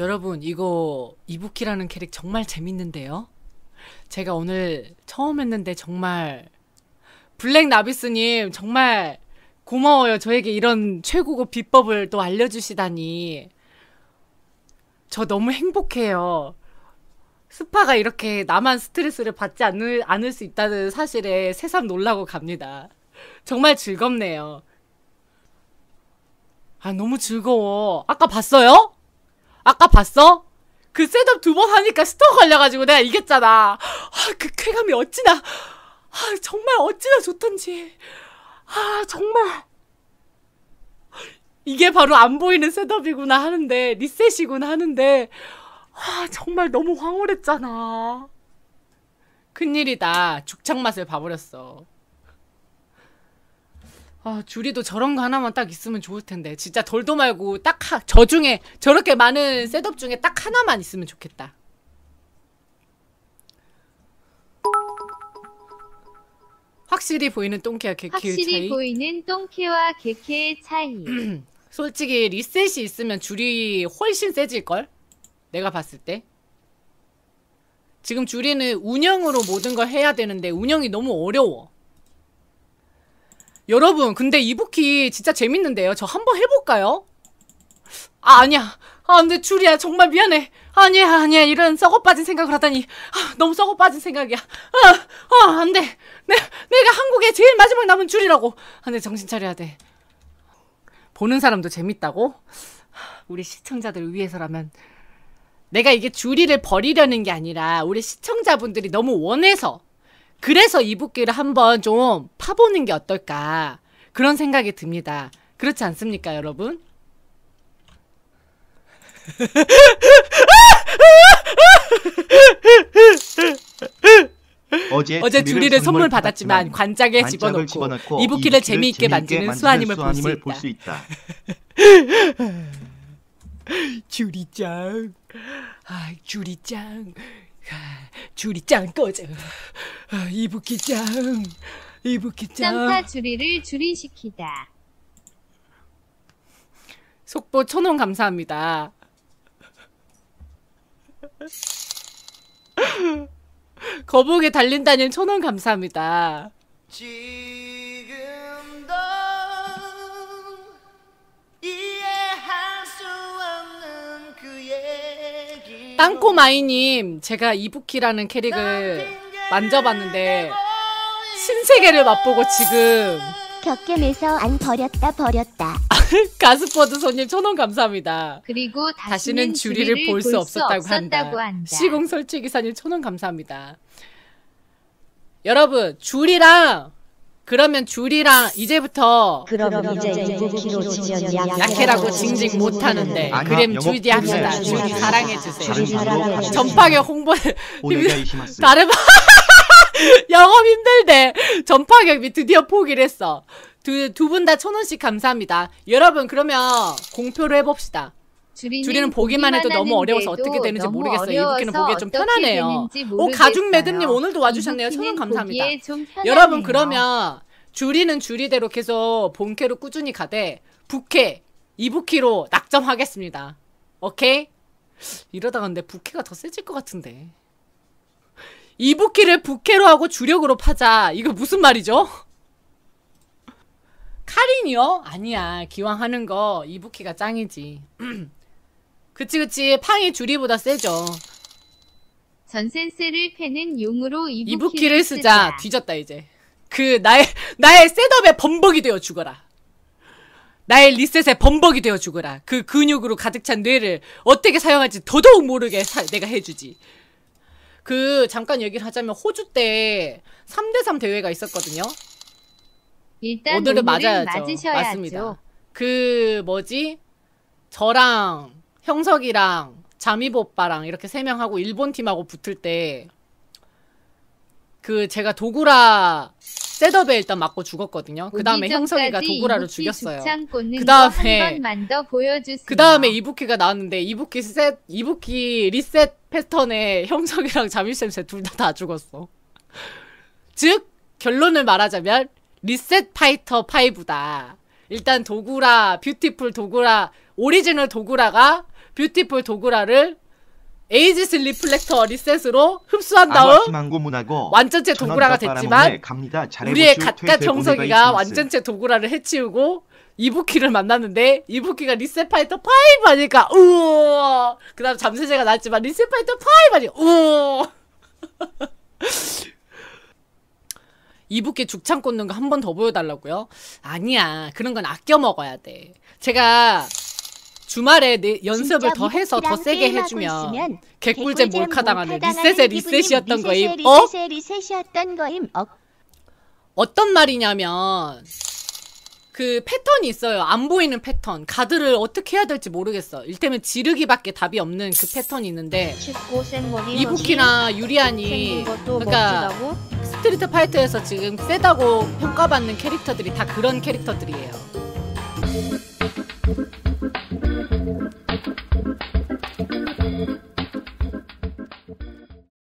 여러분 이거 이부키라는 캐릭 정말 재밌는데요. 제가 오늘 처음 했는데 정말 블랙 나비스님 정말 고마워요. 저에게 이런 최고급 비법을 또 알려주시다니. 저 너무 행복해요. 스파가 이렇게 나만 스트레스를 받지 않을, 않을 수 있다는 사실에 새삼 놀라고 갑니다. 정말 즐겁네요. 아, 너무 즐거워. 아까 봤어요? 아까 봤어? 그 셋업 두 번 하니까 스토어 걸려가지고 내가 이겼잖아. 아, 그 쾌감이 어찌나, 아, 정말 어찌나 좋던지. 아, 정말. 이게 바로 안 보이는 셋업이구나 하는데, 리셋이구나 하는데, 아, 정말 너무 황홀했잖아. 큰일이다. 죽창 맛을 봐버렸어. 아, 주리도 저런 거 하나만 딱 있으면 좋을 텐데. 진짜 돌도 말고 딱 저 중에 저렇게 많은 셋업 중에 딱 하나만 있으면 좋겠다. 확실히 보이는 똥개와 개키의 확실히 차이. 보이는 똥케와 개케의 차이. 솔직히 리셋이 있으면 줄이 훨씬 세질 걸. 내가 봤을 때. 지금 줄이는 운영으로 모든 걸 해야 되는데 운영이 너무 어려워. 여러분, 근데 이부키 진짜 재밌는데요. 저 한번 해볼까요? 아, 아니야. 아, 근데 줄이야. 정말 미안해. 아니야, 아니야. 이런 썩어 빠진 생각을 하다니. 아, 너무 썩어 빠진 생각이야. 아, 아, 안 돼. 내, 내가 한국에 제일 마지막 남은 줄이라고. 아, 내 정신 차려야 돼. 보는 사람도 재밌다고? 우리 시청자들 위해서라면 내가 이게 주리를 버리려는 게 아니라 우리 시청자분들이 너무 원해서 그래서 이북기를 한번 좀 파보는 게 어떨까 그런 생각이 듭니다. 그렇지 않습니까, 여러분? 어제, 어제 주리를 선물 받았지만 관짝에 관짝을 집어넣고 이북기를 재미있게 만지는 수아님을 볼수 있다. 있다. 주리짱, 아 주리짱, 아, 주리짱 꺼져. 아, 이북기짱, 이북기짱. 쌍타 주리를 주리시키다. 속보 천원 감사합니다. 거북이 달린다님 천원 감사합니다. 지 땅꼬마이님, 제가 이부키라는 캐릭을 만져봤는데 신세계를 맛보고 지금 격겜에서 안 버렸다 버렸다. 가스퍼드 손님 천원 감사합니다. 그리고 다시는 다시는 주리를 볼 수 없었다고 한다. 한다. 시공 설치 기사님 천원 감사합니다. 여러분 줄이랑 그러면 줄이랑 이제부터 그럼 이제 이부키로 치면 약 약해라고 징징 못하는데 그램 주디 합시다. 주디 사랑해주세요. 전파격 홍보. 다른 영업 힘들대. 전파격이 드디어 포기를 했어. 두두분다 천 원씩 감사합니다. 여러분 그러면 공표를 해봅시다. 주리는, 주리는 보기만 해도 너무 어려워서 어떻게 되는지 모르겠어요. 어려워서 보기에 좀 편하네요. 오 가죽. 매듭님 오늘도 와주셨네요. 천원 감사합니다. 여러분 그러면 줄이는 줄이대로 계속 본캐로 꾸준히 가되 부캐 이부키로 낙점하겠습니다. 오케이? 이러다가 근데 부캐가 더 세질 것 같은데. 이부키를 부캐로 하고 주력으로 파자. 이거 무슨 말이죠? 카린이요? 아니야. 기왕 하는 거 이부키가 짱이지. 그치 그치. 팡이 주리보다 세죠. 전센세를 패는 용으로 이부키를, 이부키를 쓰자. 뒤졌다 이제. 그 나의 나의 셋업에 범벅이 되어 죽어라. 나의 리셋에 범벅이 되어 죽어라. 그 근육으로 가득 찬 뇌를 어떻게 사용할지 더더욱 모르게 사- 내가 해주지. 그 잠깐 얘기를 하자면 호주 때 3대3 대회가 있었거든요. 일단 오늘은 맞아야죠. 맞으셔야죠. 맞습니다. 그 뭐지? 저랑 형석이랑 자미보 오빠랑 이렇게 세 명하고 일본 팀하고 붙을 때 그 제가 도구라 셋업에 일단 맞고 죽었거든요. 그 다음에 형석이가 도구라를 죽였어요. 그거 다음에-. 그 다음에 이부키가 나왔는데 이부키 셋 이부키 리셋 패턴에 형석이랑 자미쌤 둘다다 죽었어. 즉 결론을 말하자면 리셋 파이터 5다. 일단 도구라 뷰티풀 도구라 오리지널 도구라가 뷰티풀 도구라를 에이지스 리플렉터 리셋으로 흡수한 다음 완전체 도구라가 됐지만. 우리의 갓갓 정석이가 완전체 도구라를 해치우고 이부키를 만났는데 이부키가 리셋 파이터 5 하니까 우와! 그 다음 잠세제가 나왔지만 리셋 파이터 5 하니까 우와! 이부키 죽창 꽂는 거 한 번 더 보여달라고요? 아니야. 그런 건 아껴 먹어야 돼. 제가 주말에 내 연습을 더 해서 더 세게 해주면 개꿀잼 몰카 당하는 리셋의 리셋이었던 거임 어? 리셋이었던 거임 어, 어떤 말이냐면 그 패턴이 있어요. 안 보이는 패턴. 가드를 어떻게 해야 될지 모르겠어. 일테면 지르기밖에 답이 없는 그 패턴이 있는데 이부키나 유리안이 그러니까 멋지다고? 스트리트 파이터에서 지금 세다고 평가받는 캐릭터들이 다 그런 캐릭터들이에요.